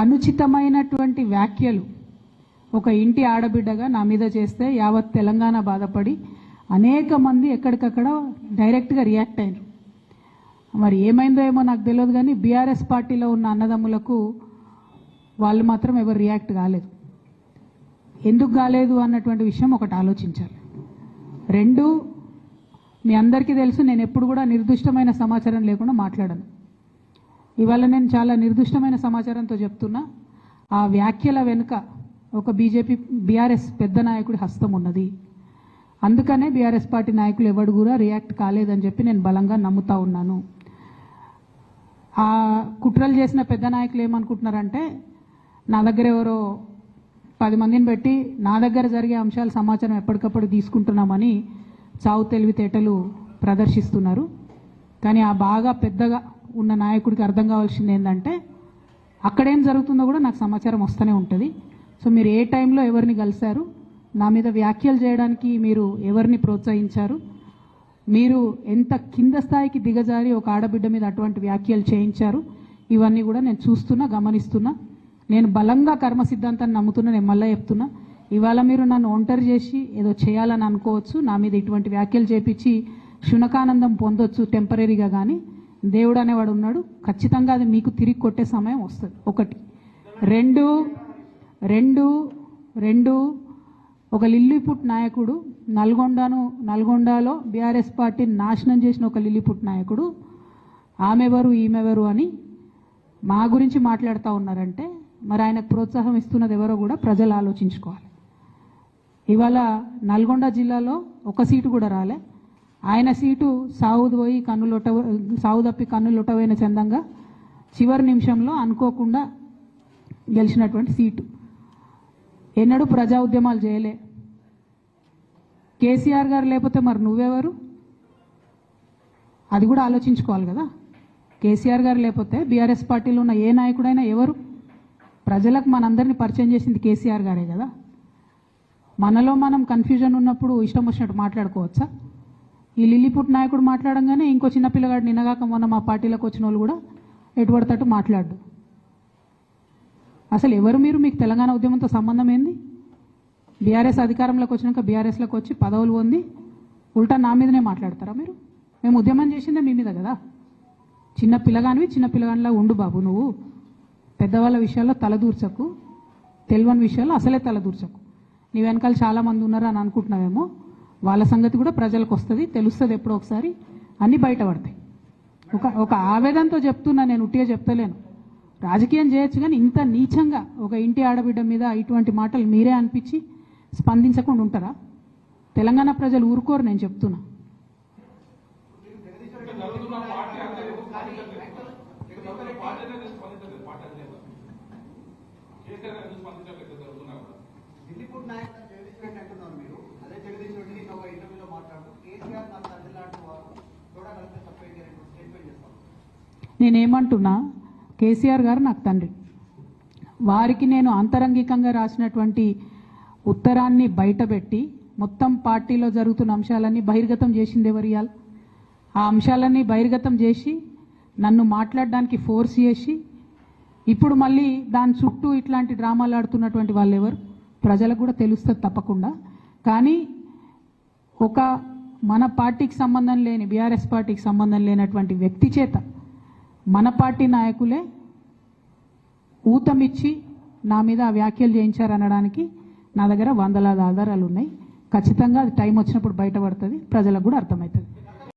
అనుచితమైనటువంటి వ్యాఖ్యలు. ఒక ఇంటి ఆడబిడ్డగా నా మీద చేస్తే యావత్ తెలంగాణ బాధపడి అనేక మంది ఎక్కడికక్కడ డైరెక్ట్గా రియాక్ట్ అయ్యారు మరి ఏమైందో ఏమో నాకు తెలియదు కానీ బీఆర్ఎస్ పార్టీలో ఉన్న అన్నదమ్ములకు వాళ్ళు మాత్రం ఎవరు రియాక్ట్ కాలేదు. ఎందుకు కాలేదు అన్నటువంటి విషయం ఒకటి ఆలోచించాలి. రెండు మీ అందరికీ తెలుసు నేను ఎప్పుడు కూడా నిర్దిష్టమైన సమాచారం లేకుండా మాట్లాడను. ఇవాళ నేను చాలా నిర్దిష్టమైన సమాచారంతో చెప్తున్నా. ఆ వ్యాఖ్యల వెనుక ఒక బీజేపీ బీఆర్ఎస్ పెద్ద నాయకుడి హస్తం ఉన్నది. అందుకనే బీఆర్ఎస్ పార్టీ నాయకులు ఎవడు కూడా రియాక్ట్ కాలేదని చెప్పి నేను బలంగా నమ్ముతా ఉన్నాను. ఆ కుట్రలు చేసిన పెద్ద నాయకులు ఏమనుకుంటున్నారంటే నా దగ్గర ఎవరో పది మందిని పెట్టి నా దగ్గర జరిగే అంశాల సమాచారం ఎప్పటికప్పుడు తీసుకుంటున్నామని చావు తెలివితేటలు ప్రదర్శిస్తున్నారు. కానీ ఆ బాగా పెద్దగా ఉన్న నాయకుడికి అర్థం కావాల్సింది ఏంటంటే అక్కడేం జరుగుతుందో కూడా నాకు సమాచారం వస్తూనే ఉంటుంది. సో మీరు ఏ టైంలో ఎవరిని కలిశారు నా మీద వ్యాఖ్యలు చేయడానికి మీరు ఎవరిని ప్రోత్సహించారు మీరు ఎంత కింద స్థాయికి దిగజారి ఒక ఆడబిడ్డ మీద అటువంటి వ్యాఖ్యలు చేయించారు ఇవన్నీ కూడా నేను చూస్తున్నా గమనిస్తున్నా. నేను బలంగా కర్మ సిద్ధాంతాన్ని నమ్ముతున్నా నేను మళ్ళీ చెప్తున్నా. ఇవాళ మీరు నన్ను ఒంటరి చేసి ఏదో చేయాలని అనుకోవచ్చు నా మీద ఇటువంటి వ్యాఖ్యలు చేపించి శునకానందం పొందొచ్చు టెంపరీగా కానీ దేవుడు అనేవాడు ఉన్నాడు. ఖచ్చితంగా అది మీకు తిరిగి కొట్టే సమయం వస్తుంది. ఒకటి. రెండు రెండు రెండు. ఒక లిల్లీపుట్ నాయకుడు నల్గొండను నల్గొండలో బీఆర్ఎస్ పార్టీని నాశనం చేసిన ఒక లిల్లీపుట్ నాయకుడు ఆమెవరు ఈమెవరు అని మా గురించి మాట్లాడుతూ ఉన్నారంటే మరి ఆయనకు ప్రోత్సాహం ఇస్తున్నది ఎవరో కూడా ప్రజలు ఆలోచించుకోవాలి. ఇవాళ నల్గొండ జిల్లాలో ఒక సీటు కూడా రాలే. ఆయన సీటు సావుది పోయి కన్నులొట్ట సావు తప్పి కన్నులొట్టపోయిన చందంగా చివరి నిమిషంలో అనుకోకుండా గెలిచినటువంటి సీటు. ఎన్నడూ ప్రజా ఉద్యమాలు చేయలే. కేసీఆర్ గారు లేకపోతే మరి నువ్వెవరు? అది కూడా ఆలోచించుకోవాలి కదా. కేసీఆర్ గారు లేకపోతే బీఆర్ఎస్ పార్టీలో ఉన్న ఏ నాయకుడైనా ఎవరు? ప్రజలకు మనందరినీ పరిచయం చేసింది కేసీఆర్ గారే కదా. మనలో మనం కన్ఫ్యూజన్ ఉన్నప్పుడు ఇష్టం వచ్చినట్టు మాట్లాడుకోవచ్చా? ఈ లిల్లీపుట్ నాయకుడు మాట్లాడంగానే ఇంకో చిన్న పిల్లగాడు నిన్నగాక మొన్న మా పార్టీలోకి వచ్చిన వాళ్ళు కూడా ఎటుపడతట్టు మాట్లాడు అసలు ఎవరు మీరు? మీకు తెలంగాణ ఉద్యమంతో సంబంధం ఏంది? బీఆర్ఎస్ అధికారంలోకి వచ్చినాక బీఆర్ఎస్లోకి వచ్చి పదవులు పొంది ఉల్టా నా మీదనే మాట్లాడతారా మీరు? మేము ఉద్యమం చేసిందే మీ మీద కదా? చిన్న పిల్లగానివి చిన్న పిల్లగానిలా ఉండు బాబు నువ్వు. పెద్దవాళ్ళ విషయాల్లో తలదూర్చకు తెలివని విషయాల్లో అసలే తలదూర్చకు నీ వెనకాల చాలా మంది ఉన్నారు అని అనుకుంటున్నావేమో. వాళ్ళ సంగతి కూడా ప్రజలకు వస్తుంది తెలుస్తుంది ఎప్పుడో ఒకసారి అన్నీ బయటపడతాయి. ఒక ఒక ఆవేదనతో చెప్తున్నా నేను ఉట్టిగా చెప్తలేను. రాజకీయం చేయొచ్చు కానీ ఇంత నీచంగా ఒక ఇంటి ఆడబిడ్డ మీద ఇటువంటి మాటలు మీరే అనిపించి స్పందించకుండా ఉంటారా? తెలంగాణ ప్రజలు ఊరుకోరు నేను చెప్తున్నా. ఢిల్లీపూర్ నాయకుడు జగదీష్ రెడ్డి అంటున్నారు మీరు అదే జగదీష్ రెడ్డి నిన్న ఒక ఇంటర్వ్యూలో మాట్లాడుతూ కేసీఆర్ నా తండ్రి లాంటి వారు కూడా కలిస్తే తప్పేంటి అని స్టేట్మెంట్ చేస్తాం నేనేమంటున్నా కేసీఆర్ గారు నాకు తండ్రి. వారికి నేను అంతరంగికంగా రాసినటువంటి ఉత్తరాన్ని బయటపెట్టి మొత్తం పార్టీలో జరుగుతున్న అంశాలన్నీ బహిర్గతం చేసింది ఎవరు ఆ అంశాలన్నీ బహిర్గతం చేసి నన్ను మాట్లాడడానికి ఫోర్స్ చేసి ఇప్పుడు మళ్ళీ దాని చుట్టూ ఇట్లాంటి డ్రామాలు ఆడుతున్నటువంటి వాళ్ళు ఎవరు? ప్రజలకు కూడా తెలుస్తుంది తప్పకుండా. కానీ ఒక మన పార్టీకి సంబంధం లేని బీఆర్ఎస్ పార్టీకి సంబంధం లేనటువంటి వ్యక్తి చేత మన పార్టీ నాయకులే ఊతమిచ్చి నా మీద ఆ వ్యాఖ్యలు చేయించారనడానికి నా దగ్గర వందలాది ఆధారాలు ఉన్నాయి. ఖచ్చితంగా అది టైం వచ్చినప్పుడు బయటపడుతుంది. ప్రజలకు కూడా అర్థమవుతుంది.